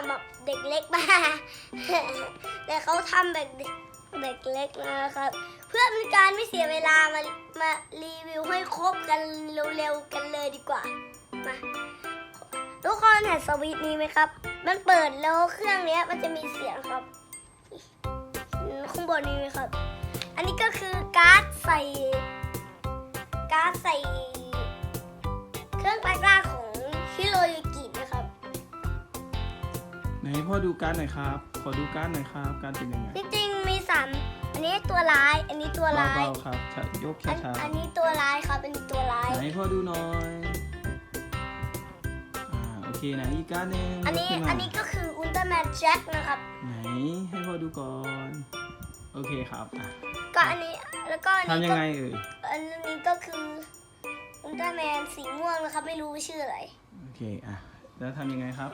สั่งแบบเด็กเล็กมาแต่เขาทำแบบเด็กเด็กเล็กนะครับ เพื่อเป็นการไม่เสียเวลามามารีวิวให้ครบกันเร็วๆกันเลยดีกว่ามาทุกคนเห็นสวิตนี้ไหมครับ มันเปิดแล้วเครื่องนี้มันจะมีเสียงครับข้างบนนี้ไหมครับ อันนี้ก็คือการ์ดใส่ การ์ดใส่ เครื่องปลงร่า พ่อดูการ์ดหน่อยครับ ขอดูการ์ดหน่อยครับ การ์ดเป็นยังไงจริงๆมีสามอันนี้ตัวร้าย อันนี้ตัวร้าย เบาๆครับช้ายกอันช้าอันนี้ตัวร้ายครับอันนี้ตัวร้าย ๆไหนพ่อดูหน่อยอ่าโอเคไหนอีกการ์ดหนึ่งอันนี้ยกขึ้มาอันนี้ก็คืออุลตร้าแมนแจ็คนะครับ ไหนให้พ่อดูก่อน โอเคครับอะก็อันนี้แล้วก็อันทำนี้ยังก็ไงเอ่ย อันนี้ก็คืออุลตร้าแมนสีม่วงนะครับ ไม่รู้ชื่ออะไร โอเค อะ แล้วทำยังไงครับ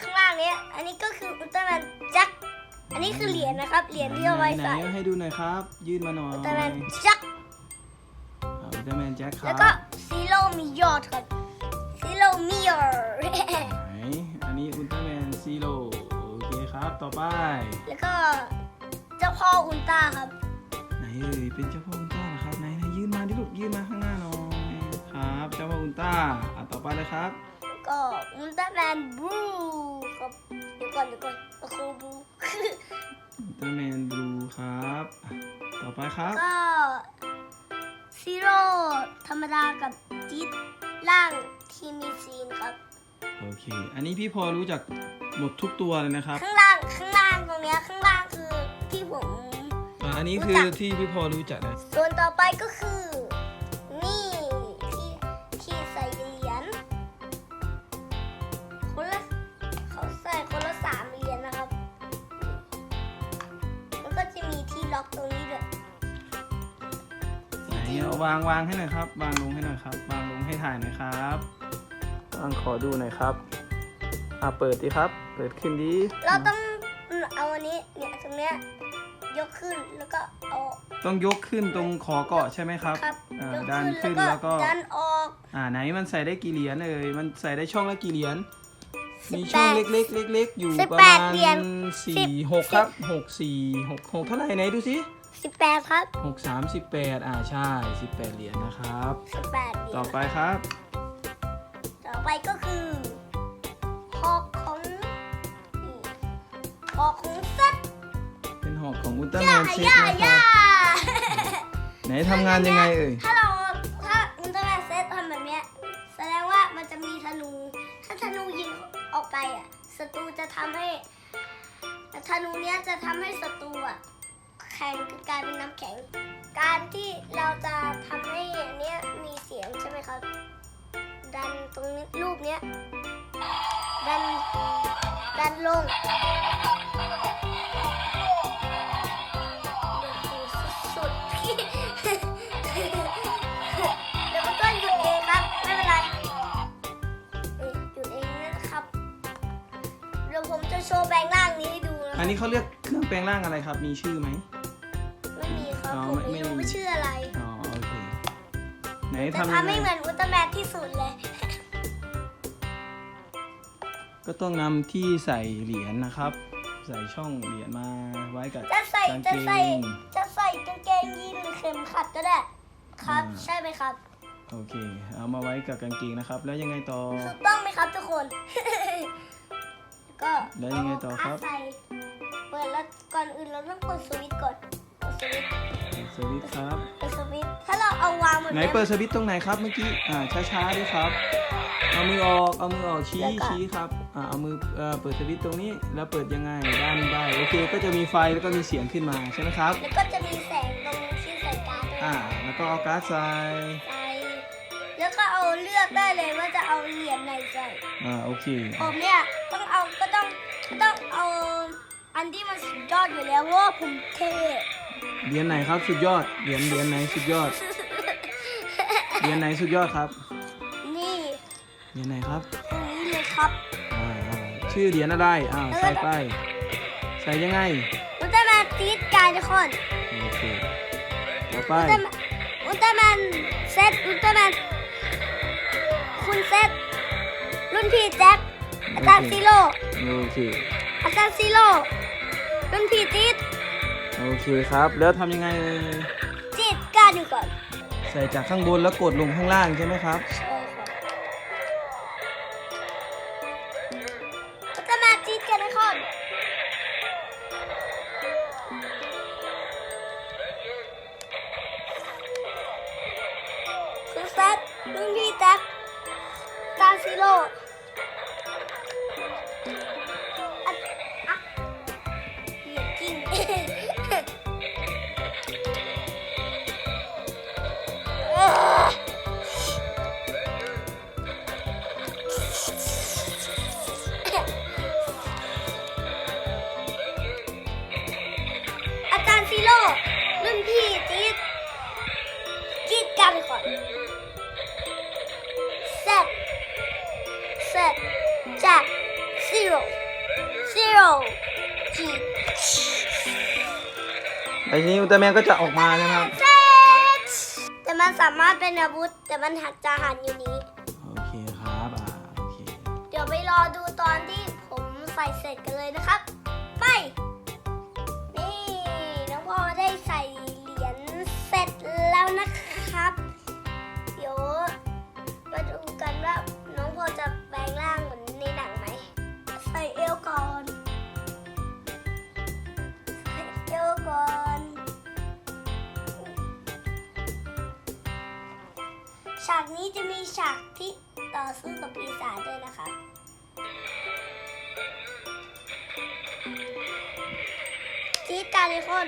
ข้างล่างเนี้ย อันนี้ก็คืออุลตร้าแมนแจ็ค อันนี้คือเหรียญนะครับ เหรียญที่เอาไว้ไหนใส่ๆให้ดูหน่อยครับ ยื่นมาหน่อยอุลตร้าแมนแจ็คอ่าอุลตร้าแมนแจ็คคแล้รัวบก็ซีโร่มียอดครับซีโร่มียอดไหนอันนี้อุลตร้าแมนซีโร่โอเคครับ ต่อไป แล้วก็เจ้าพ่ออุลตร้าครับ ไหนเอ่ยเป็นเจ้าพ่ออุลตร้าเหรอครับไหนไหนยื่นมาดิลูกยื่นมาข้างหน้าหน่อยครับ เจ้าพ่ออุลตร้าอะต่อไปเลยครับ ก็อุลตร้าแมนบลูครับเดี๋ยวก่อนเดี๋ยวก่อนโอ้โหบลูอุลตร้าแมนบลูครับอะต่อไปครับ ก็ซีโร่ธรรมดากับจี๊ดล่างทีมีซีนครับ โอเค อันนี้พี่พอรู้จักหมดทุกตัวเลยนะครับ ข้างล่างข้างล่างตรงเนี้ยข้างล่างคือที่ผม อะอันนี้รู้คือจักที่พี่พอรู้จักนะ ส่วนต่อไปก็คือ วางวางให้หน่อยครับ วางลงให้หน่อยครับ วางลงให้ถ่ายหน่อยครับวางขอดูหน่อยครับ อะเปิดดิครับ เปิดขึ้นดีเราต้องเอาอันนี้เนี่ยตรงเนี้ยยกขึ้นแล้วก็เอาต้องยกขึ้นตรงขอเกาะใช่ไหมครับครับอ่ายกดันขึ้นแล้แล้ววก็ก็ดันออก อ่าไหนมันใส่ได้กี่เหรียญเอ่ยมันใส่ได้ช่องละกี่เหรียญสิบมีช่องแปดเล็กๆเล็กๆอยู่สิบประแปมาดณเหรียญสี่สิบหกครับหกสี่หกหกเท่าไหร่ไหนดูสิ สิบแปดครับหกสามสิบแปดอ่าใช่สิบแปดเหรียญนะครับ สิบแปดเหรียญต่อไปครับ ต่อไปก็คือหอกของนี่หอกของเซ็ตเป็นหอกของอุลตร้าแมย่านเซตย่านะคย่ารับไหนทำงานยังไงเอ่ยถ้าเราถ้าอุลตร้าแมนเซตทำแบบเนี้ยแสดงว่ามันจะมีธนู ถ้าธนูยิงออกไปอะศัตรูจะทำให้ธนูเนี้ยจะทำให้ศัตรูอะแข็งกลายเป็นน้ำแข็ง การที่เราจะทำให้อันเนี้ยมีเสียงใช่ไหมครับ ดันตรงนี้รูปเนี้ยดันดันลงสุดๆเดี๋ยวมันก็หยุดเองครับไม่เป็นไรหยุดเองนะครับเดี๋ยวผมจะโชว์แปลงร่างนี้ให้ดูนะอันนี้เขาเรียกเครื่องแปลงร่างอะไรครับ มีชื่อไหม แต่ทำยังทำไงไม่เหมือนอุลตร้าแมนที่สุดเลย ก็ต้องนำที่ใส่เหรียญนะครับ ใส่ช่องเหรียญมาไว้กับจะใส่กางจะเกใส่งจะใส่กางเกงยีนหรือเข็มขัดก็ได้ ครับอ่าใช่ไหมครับ โอเค เอามาไว้กับกางเกงนะครับ แล้วยังไงต่อ ถูกต้องไหมครับทุกคน ก็แล้วยังไงต่อครับ เาใส่เปิดแล้วก่อนอื่นเราต้องกดสวิตช์ก่อนกดสวิตช์ สวิตช์ครับกดสวิตช์ถ้าเราเอาวางบนไหนเปิดสวิตช์ตรงไหนครับเมื่อกี้ อ่า ช้าๆด้วยครับ เอามือออก เอามือออกชี้ชี้ครับ อ่า เอามือเอ่อเปิดสวิตช์ตรงนี้ แล้วเปิดยังไง ด้านได้ โอเค ก็จะมีไฟแล้วก็มีเสียงขึ้นมาใช่ไหมครับ แล้วก็จะมีแสงตรงที่ใส่การ์ดด้วยอ่า แล้วก็เอาการ์ดใส่ ใส่แล้วก็เอาเลือกได้เลยว่าจะเอาเหรียญไหนใส่อ่า โอเค ผมเนี่ยต้องเอาก็ต้องต้องเอาอันที่มันสุดยอดอยู่แล้วเพราะว่าผมเท่ เหรียญไหนครับสุดยอด เหรียญเหรียญไหนสุดยอด เหรียญไหนสุดยอดครับ นี่เหรียญไหนครับตรงนี้เลยครับอ่าอ่าชื่อเหรียญอะไรอ้าวใส่ไป ใส่ยังไงอุลตร้าแมนตีดการทุกคนโอเคต่อไปอุลตร้าแมนอุลตร้าแมนเซตอุลตร้าแมนคุณเซตรุ่นพี่แจ็คอาจารย์ซีโร่โอเคอาจารย์ซีโร่รุ่นพี่ตีด โอเคครับ แล้วทำยังไงเอ่ยจีดการอยู่ก่อนใส่จากข้างบนแล้วกดลงข้างล่างใช่ไหมครับ ใช่ครับอุลตร้าแมนจีดกันทุกคนคือแซดรุ่นพี่แจ็คตาซิโร่ ไอ้ทีนี้อุลตร้าแมนก็จะออกมาใช่ไหมครับ set แต่มันสามารถเป็นอาวุธ แต่มันหักจะหันอยู่นี้ โอเคครับอ่าโอเค เดี๋ยวไปรอดูตอนที่ผมใส่เสร็จกันเลยนะครับ ไป นี้จะมีฉากที่ต่อสู้กับปีศาจด้วยนะคะจีดกาเลยคน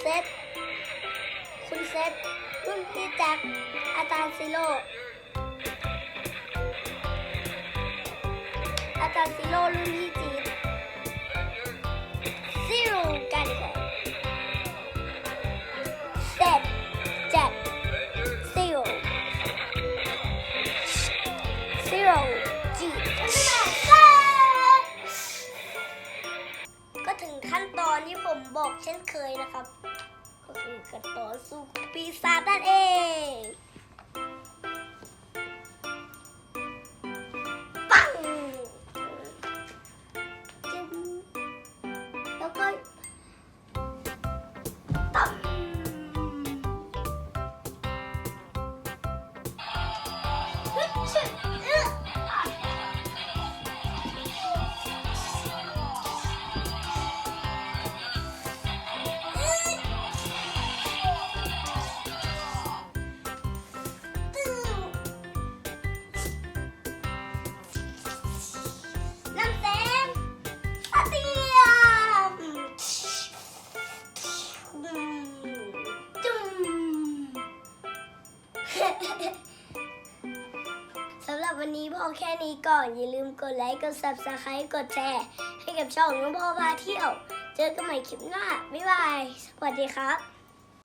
เซตคุณเซตรุ่นพี่แจ็คอาจารย์ซิโร่อาจารย์ซิโร่รุ่นพี่ บอกเช่นเคยนะครับ ก็คือการต่อสู้ปีศาจนั่นเอง สำหรับวันนี้พอแค่นี้ก่อน อย่าลืมกดไลค์กด subscribe กดแชร์ ให้กับช่องน้องพ่อพาเที่ยว เจอกันใหม่คลิปหน้า บ๊ายบาย สวัสดีครับ